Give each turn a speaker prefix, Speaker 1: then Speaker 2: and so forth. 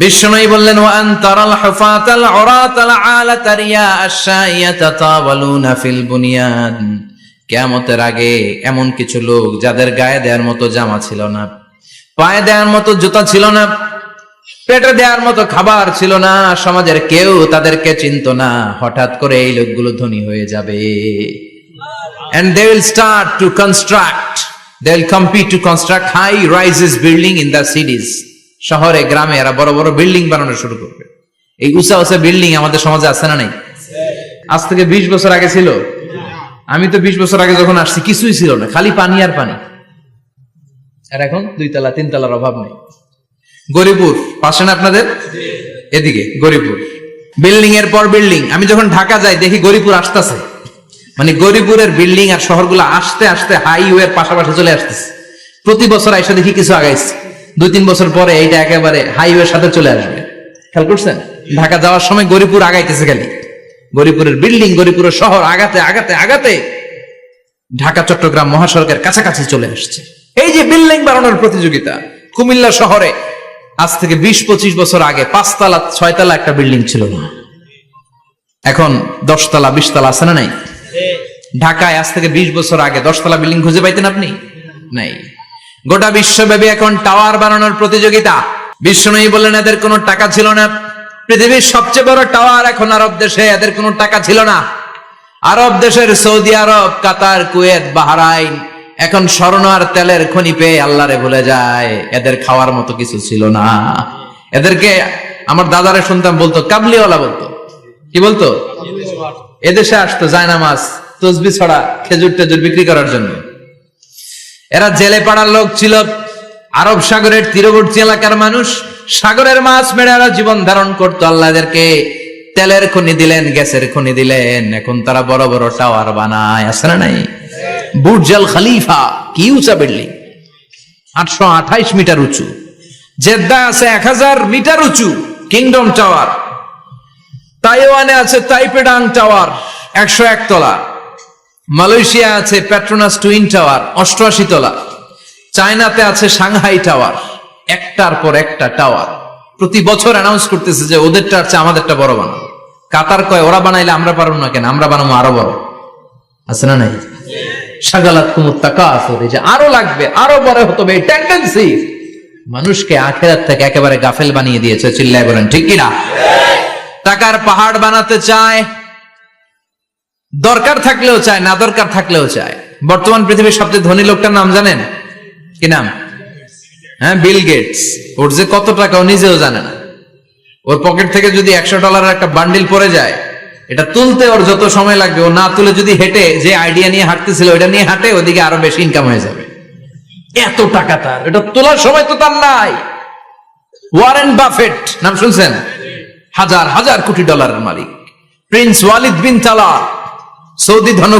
Speaker 1: বিষ্ণুই বললেন ওয়ান তারাল হুফাতাল উরাতাল আলাতা রিয়া আশাইয়া তাতাওয়ালুনা ফিল বুনিয়ান। কিয়ামতের আগে এমন কিছু লোক, যাদের গায়ে দেওয়ার মতো জামা ছিল না, পায়ে দেওয়ার মতো জুতা ছিল না, পেটে দেওয়ার মতো খাবার ছিল না, সমাজের কেউ তাদেরকে চিনত না, হঠাৎ করে এই লোকগুলো ধনী হয়ে যাবে। And they will start to construct, they will compete to construct high rises building in the cities. শহরে, গ্রামে এরা বড় বড় বিল্ডিং বানানো শুরু করবে। এই উঁচা উঁচা বিল্ডিং আমাদের সমাজে আছে না নাই? আজ থেকে বিশ বছর আগে ছিল? আমি তো বিশ বছর আগে যখন আসছি, কিছুই ছিল না, খালি পানি আর পানি। আর এখন দুই তলা তিন তলার অভাব নেই। গরিপুর পাশে না আপনাদের? এদিকে গরিপুর বিল্ডিং এর পর বিল্ডিং। আমি যখন ঢাকা যাই, দেখি গরিপুর আসতেছে। মানে গরিপুরের বিল্ডিং আর শহরগুলো আসতে আসতে হাইওয়ের পাশাপাশি চলে আসতেছে। প্রতি বছর আইসা দেখি কিছু আগাইছে। দুই তিন বছর পরে এইটা একেবারে হাইওয়ের সাথে চলে আসবে। খেয়াল করছেন? ঢাকা যাওয়ার সময় গরিপুর আগাইতেছে খালি। গরিপুরের বিল্ডিং গরিপুরের শহর আগাতে আগাতে আগাতে ঢাকা, চট্টগ্রাম মহাসড়কের কাছাকাছি চলে আসছে। এই যে বিল্ডিং বানানোর প্রতিযোগিতা, কুমিল্লা শহরে আজ থেকে বিশ পঁচিশ বছর আগে পাঁচতলা, ছয়তলা একটা বিল্ডিং ছিল। না এখন দশতলা, বিশতলা আছে না নাই? ঢাকায় আজ থেকে বিশ বছর আগে দশতলা বিল্ডিং খুঁজে পাইতেন আপনি? নাই। গোটা বিশ্বব্যাপী এখন টাওয়ার বানানোর প্রতিযোগিতা। নেই বললেন, এদের কোনো টাকা ছিল না। পৃথিবীর সবচেয়ে বড় টাওয়ার এখন আরব দেশে, এদের কোনো টাকা ছিল না। আরব দেশের সৌদি আরব, কাতার, কুয়েত, বাহরাইন, এখন স্বর্ণ আর তেলের খনি পেয়ে আল্লাহরে ভুলে যায়। এদের খাওয়ার মতো কিছু ছিল না। এদেরকে আমার দাদারে শুনতাম বলতো, কাবলিওয়ালা বলতো। কি বলতো? এদেশে আসতো জায়নামাজ তসবি ছড়া খেজুর টেজুর বিক্রি করার জন্য। এরা জেলে পাড়ার লোক ছিল। আরব সাগরের তীরবর্তী এলাকার মানুষ। সাগরের মাছ মেরে এরা জীবন ধারণ করতো। আল্লাহ এদেরকে তেলের খনি দিলেন, গ্যাসের খনি দিলেন। এখন তারা বড় বড় টাওয়ার বানায়, আছে না নাই? বুর্জাল খালিফা, কি উঁচা বিল্ডিং? আটশো আঠাইশ মিটার উঁচু। জেদ্দা আছে এক হাজার মিটার উঁচু, কিংডম টাওয়ার। তাইওয়ানে আছে তাইপেডাং টাওয়ার, একশো এক তলা। মালয়েশিয়া আছে প্যাট্রোনাস টুইন টাওয়ার অষ্টআশি তলা। চায়নাতে আছে সাংহাই টাওয়ার একটার পর একটা টাওয়ার প্রতি বছর অ্যানাউন্স করতেছে যে ওদেরটা আছে আমাদেরটা বড় বানাবো। কাতার কয়, ওরা বানাইলে আমরা পারব না কেন? আমরা বানাবো আরও বড়। আছে না নাই? সাগালাত কুমুর টাকা আছে যে আরও লাগবে, আরও বড় হতে হবে টেন্ডেন্সি মানুষকে আখেরাত থেকে একেবারে গাফেল বানিয়ে দিয়েছে, চিল্লায় বলেন, ঠিক কিনা? টাকার পাহাড় বানাতে চায় দরকার থাকলেও চায়, না দরকার থাকলেও চায়। বর্তমান পৃথিবীর সবচেয়ে ধনী লোকটার নাম জানেন? কি নাম? হ্যাঁ বিল গেটস। ওর যে কত টাকা ও নিজেও জানে না। ওর পকেট থেকে যদি একশো ডলারের একটা বান্ডিল পড়ে যায়, এটা তুলতে ওর যত সময় লাগবে, ও না তুলে যদি হেঁটে যে আইডিয়া নিয়ে হাঁটতেছিল ওটা নিয়ে হাঁটে ওদিকে আরও বেশি ইনকাম হয়ে যাবে। এত টাকা তার। এটা তোলার সময় তো তার নাই। ওয়ারেন বাফেট, নাম শুনছেন? হাজার হাজার কোটি ডলারের মালিক। প্রিন্স ওয়ালিদ বিন তালা সৌদি ধন